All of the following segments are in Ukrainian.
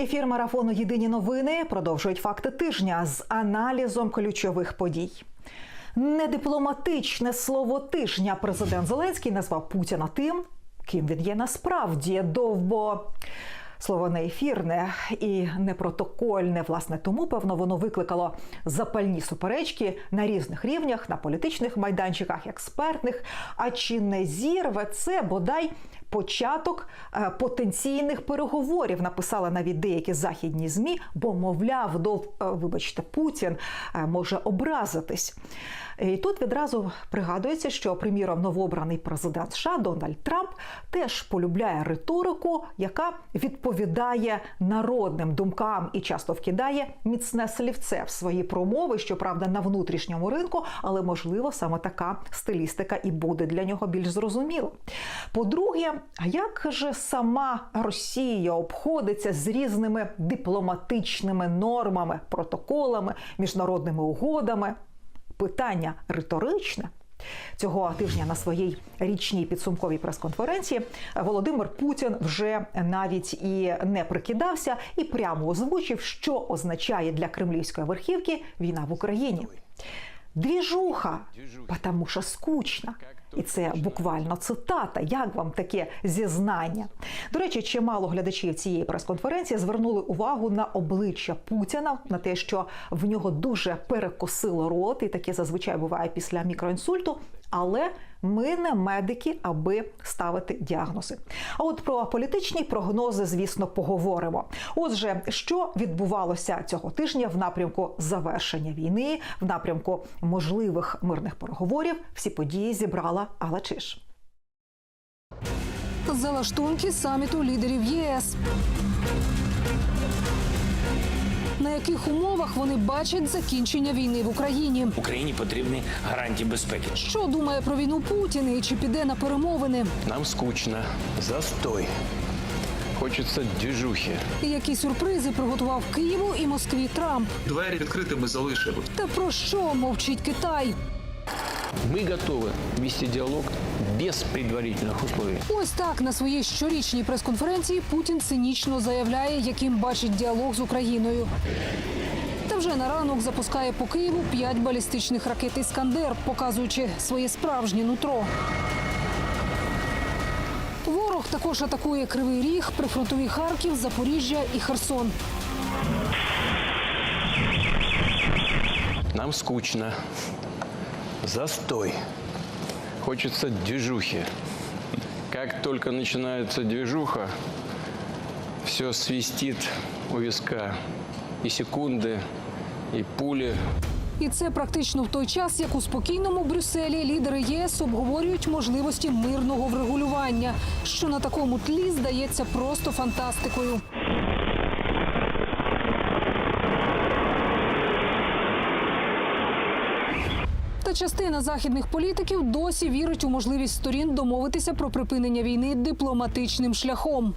Ефір марафону Єдині новини продовжують факти тижня з аналізом ключових подій. Недипломатичне слово тижня президент Зеленський назвав Путіна тим, ким він є насправді довбо. Слово не ефірне і не протокольне. Власне, тому певно воно викликало запальні суперечки на різних рівнях, на політичних майданчиках, експертних. А чи не зірве це бодай початок е, потенційних переговорів? Написали навіть деякі західні змі, бо мовляв, дов, е, вибачте, Путін е, може образитись. І тут відразу пригадується, що приміром новообраний президент США Дональд Трамп теж полюбляє риторику, яка відповідає народним думкам і часто вкидає міцне слівце в свої промови, щоправда, на внутрішньому ринку, але можливо саме така стилістика і буде для нього більш зрозуміла. По-друге, як же сама Росія обходиться з різними дипломатичними нормами, протоколами, міжнародними угодами? Питання риторичне. Цього тижня на своїй річній підсумковій прес-конференції Володимир Путін вже навіть і не прикидався і прямо озвучив, що означає для кремлівської верхівки війна в Україні. Двіжуха, тому що скучно. І це буквально цитата. Як вам таке зізнання? До речі, чимало глядачів цієї прес-конференції звернули увагу на обличчя Путіна, на те, що в нього дуже перекосило рот, і таке зазвичай буває після мікроінсульту. Але ми не медики, аби ставити діагнози. А от про політичні прогнози, звісно, поговоримо. Отже, що відбувалося цього тижня в напрямку завершення війни, в напрямку можливих мирних переговорів, всі події зібрала Алла Чиш. Залаштунки саміту лідерів ЄС. На яких умовах вони бачать закінчення війни в Україні? Україні потрібні гарантії безпеки. Що думає про війну Путін і чи піде на перемовини? Нам скучно. Застой. Хочеться движухи. І які сюрпризи приготував Києву і Москві Трамп? Двері відкритими залишили. Та про що мовчить Китай? Мы готовы вести диалог без предварительных условий. Ось так на своїй щорічній прес-конференції Путін цинічно заявляє, яким бачить діалог з Україною. Та вже на ранок запускає по Києву п'ять балістичних ракет Іскандер, показуючи своє справжнє нутро. Ворог також атакує Кривий Ріг, прифронтові Харків, Запоріжжя і Херсон. Нам скучно. Застой. Хочется движухи. Как только начинается движуха, все свистит у виска. И секунды, и пули. І це практично в той час, як у спокійному Брюсселі лідери ЄС обговорюють можливості мирного врегулювання, що на такому тлі здається просто фантастикою. Та частина західних політиків досі вірить у можливість сторін домовитися про припинення війни дипломатичним шляхом.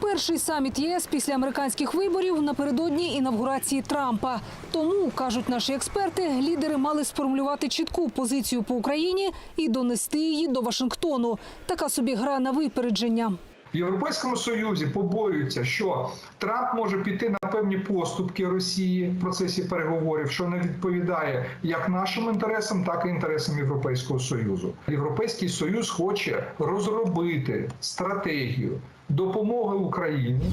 Перший саміт ЄС після американських виборів напередодні інавгурації Трампа. Тому кажуть наші експерти, лідери мали сформулювати чітку позицію по Україні і донести її до Вашингтону. Така собі гра на випередження. В Європейському Союзі побоюються, що Трамп може піти на певні поступки Росії в процесі переговорів, що не відповідає як нашим інтересам, так і інтересам Європейського Союзу. Європейський Союз хоче розробити стратегію допомоги Україні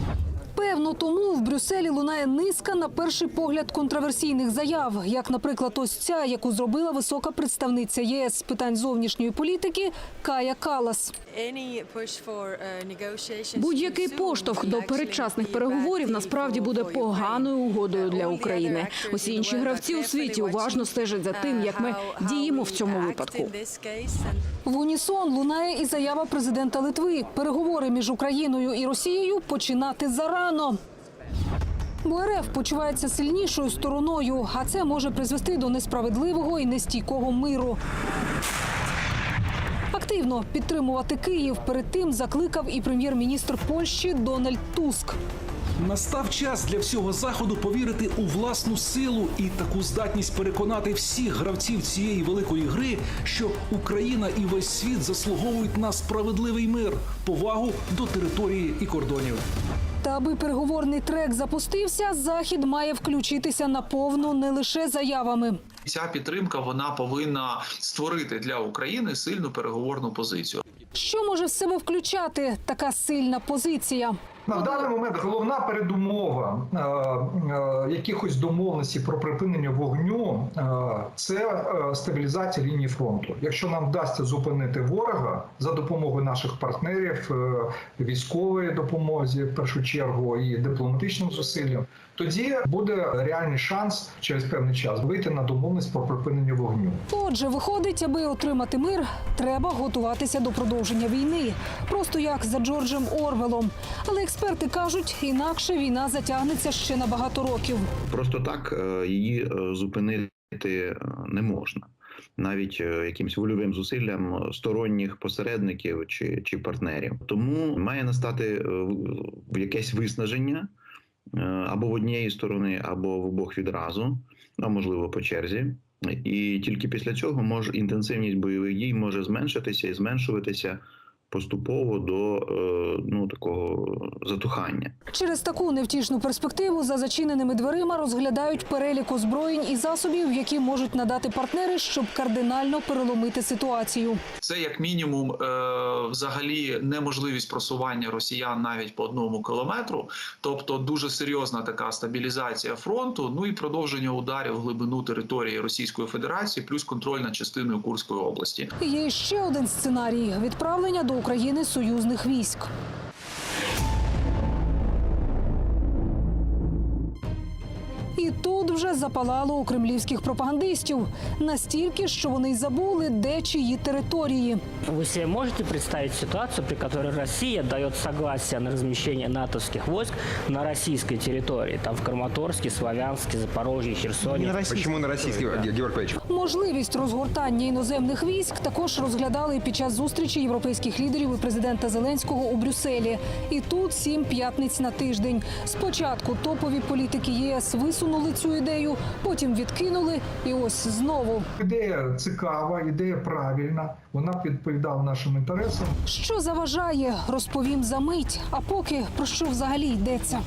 Певно, тому в Брюсселі лунає низка на перший погляд контроверсійних заяв, як, наприклад, ось ця, яку зробила висока представниця ЄС з питань зовнішньої політики Кая Калас. Будь-який поштовх до передчасних переговорів насправді буде поганою угодою для України. Усі інші гравці у світі уважно стежать за тим, як ми діємо в цьому випадку. В унісон лунає і заява президента Литви. Переговори між Україною і Росією починати зарано. Бо почувається сильнішою стороною, а це може призвести до несправедливого і нестійкого миру. Активно підтримувати Київ перед тим закликав і прем'єр-міністр Польщі Дональд Туск. Настав час для всього заходу повірити у власну силу і таку здатність переконати всіх гравців цієї великої гри, що Україна і весь світ заслуговують на справедливий мир, повагу до території і кордонів. Та аби переговорний трек запустився, захід має включитися наповну не лише заявами. Ця підтримка вона повинна створити для України сильну переговорну позицію. Що може в себе включати така сильна позиція? На даний момент головна передумова е, е, якихось домовленостей про припинення вогню е, це е, стабілізація лінії фронту. Якщо нам вдасться зупинити ворога за допомогою наших партнерів, е, військової допомоги в першу чергу, і дипломатичним зусиллям, тоді буде реальний шанс через певний час вийти на домовленість про припинення вогню. Отже, виходить, аби отримати мир, треба готуватися до продовження війни, просто як за Джорджем Орвелом. Але експерти кажуть, інакше війна затягнеться ще на багато років. Просто так е, її е, зупинити е, не можна. Навіть якимсь вольовим зусиллям сторонніх посередників чи, чи партнерів. Тому має настати в- якесь виснаження або в однієї сторони, або в обох відразу, а можливо по черзі. І тільки після цього може інтенсивність бойових дій може зменшитися і зменшуватися поступово до е, ну такого затухання. Через таку невтішну перспективу за зачиненими дверима розглядають перелік озброєнь і засобів, які можуть надати партнери, щоб кардинально переломити ситуацію. Це як мінімум, е, взагалі неможливість просування росіян навіть по одному кілометру, тобто дуже серйозна така стабілізація фронту. Ну і продовження ударів в глибину території Російської Федерації, плюс контроль над частиною Курської області. Є ще один сценарій відправлення до України союзних військ. І тут вже запалало у кремлівських пропагандистів настільки, що вони й забули, де чиї території. Вы себе можете представить ситуацию, при которой Россия дает согласие на размещение натовских войск на российской территории, там в Краматорске, Славянске, Запорожье, Херсоне? Почему на российский, Георг Павлович? Можливість розгортання іноземних військ також розглядали під час зустрічі європейських лідерів і президента Зеленського у Брюсселі. І тут сім п'ятниць на тиждень. Спочатку топові політики ЄС висунули цю ідею, потім відкинули, і ось знову. Ідея цікава, ідея правильна. Вона відповідала нашим інтересам. Що заважає, розповім за мить. А поки про що взагалі йдеться?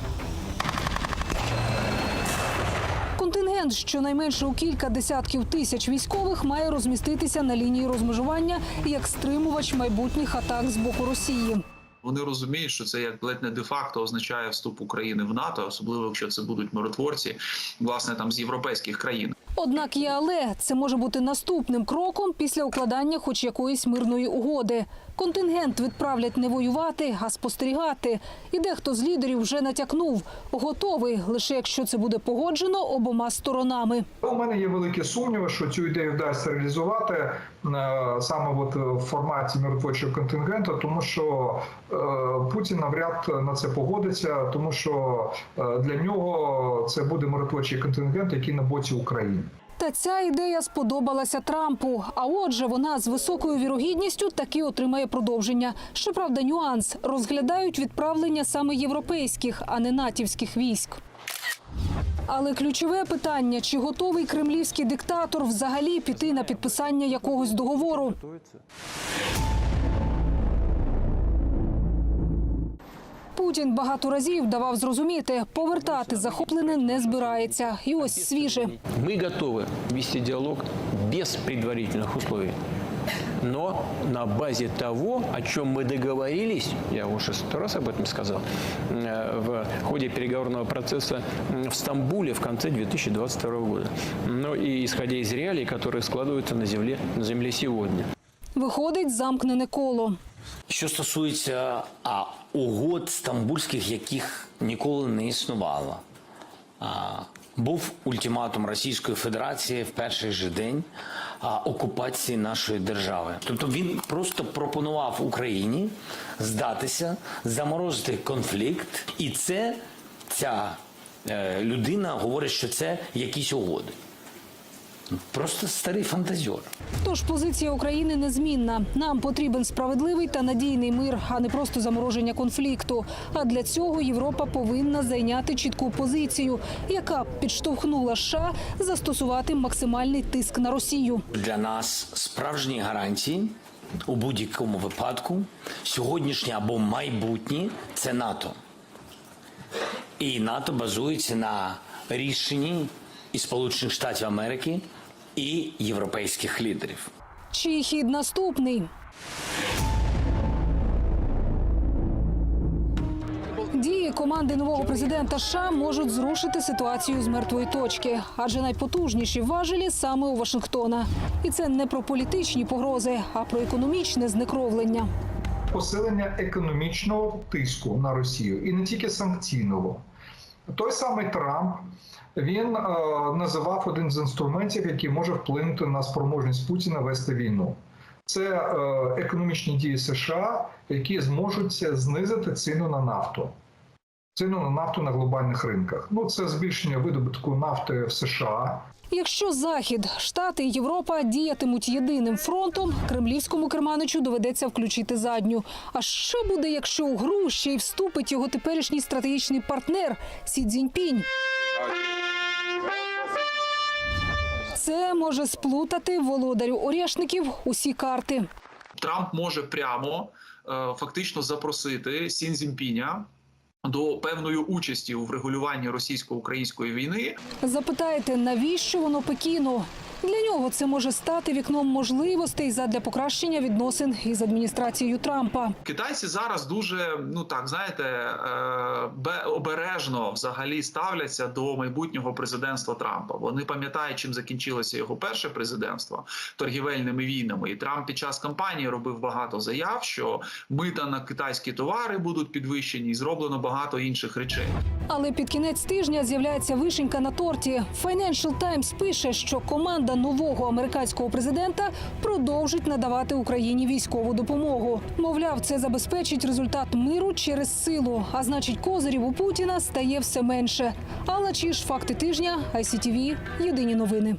Контингент щонайменше у кілька десятків тисяч військових має розміститися на лінії розмежування як стримувач майбутніх атак з боку Росії. Вони розуміють, що це як ледь не де-факто означає вступ України в НАТО, особливо якщо це будуть миротворці, власне там з європейських країн. Однак є але це може бути наступним кроком після укладання хоч якоїсь мирної угоди. Контингент відправлять не воювати, а спостерігати. І дехто з лідерів вже натякнув, готовий лише якщо це буде погоджено обома сторонами. У мене є великі сумніви, що цю ідею вдасться реалізувати е, саме от в форматі миротворчого контингенту, тому що е, Путін навряд на це погодиться, тому що е, для нього це буде миротворчий контингент, який на боці України. Та ця ідея сподобалася Трампу. А отже, вона з високою вірогідністю таки отримає продовження. Щоправда, нюанс розглядають відправлення саме європейських, а не натівських військ. Але ключове питання: чи готовий кремлівський диктатор взагалі піти на підписання якогось договору? Путін багато разів давав зрозуміти, повертати захоплене не збирається. І ось свіже. Мы готовы вести диалог без предварительных условий. Но на базе того, о чем мы договорились, я уже сто раз об этом сказал, э, в ходе переговорного процесса м, в Стамбуле в конце 2022 года. Но и исходя из реалий, которые складываются на земле, на земле сегодня. Виходить замкнене коло. Що стосується а, угод стамбульських, яких ніколи не існувало, а, був ультиматум Російської Федерації в перший же день а, окупації нашої держави. Тобто він просто пропонував Україні здатися, заморозити конфлікт, і це ця е, людина говорить, що це якісь угоди. Просто старий фантазер. Тож позиція України незмінна. Нам потрібен справедливий та надійний мир, а не просто замороження конфлікту. А для цього Європа повинна зайняти чітку позицію, яка б підштовхнула США застосувати максимальний тиск на Росію. Для нас справжні гарантії у будь-якому випадку сьогоднішнє або майбутнє це НАТО. І НАТО базується на рішенні і Сполучених Штатів Америки і європейських лідерів. Чий хід наступний? Дії команди нового президента США можуть зрушити ситуацію з мертвої точки, адже найпотужніші важелі саме у Вашингтона. І це не про політичні погрози, а про економічне знекровлення. посилення економічного тиску на Росію і не тільки санкційного. Той самий Трамп він е, називав один з інструментів, який може вплинути на спроможність Путіна вести війну. Це е, економічні дії США, які зможуть знизити ціну на нафту. Ціну на нафту на глобальних ринках. Ну це збільшення видобутку нафти в США, Якщо Захід, Штати і Європа діятимуть єдиним фронтом, кремлівському керманичу доведеться включити задню. А що буде, якщо у гру ще й вступить його теперішній стратегічний партнер Сі Цзіньпінь? Це може сплутати володарю орішників усі карти. Трамп може прямо е, фактично запросити Сін Цзіньпіня до певної участі у врегулюванні російсько-української війни. Запитаєте, навіщо воно Пекіну? Для нього це може стати вікном можливостей задля покращення відносин із адміністрацією Трампа. Китайці зараз дуже ну так знаєте е, бе- обережно взагалі ставляться до майбутнього президентства Трампа. Вони пам'ятають, чим закінчилося його перше президентство торгівельними війнами. І Трамп під час кампанії робив багато заяв, що мита на китайські товари будуть підвищені, і зроблено багато інших речей. Але під кінець тижня з'являється вишенька на торті. Financial Times пише, що команда нового американського президента продовжить надавати Україні військову допомогу. Мовляв, це забезпечить результат миру через силу, а значить, козирів у Путіна стає все менше. Алла Чіш, факти тижня, ICTV, єдині новини.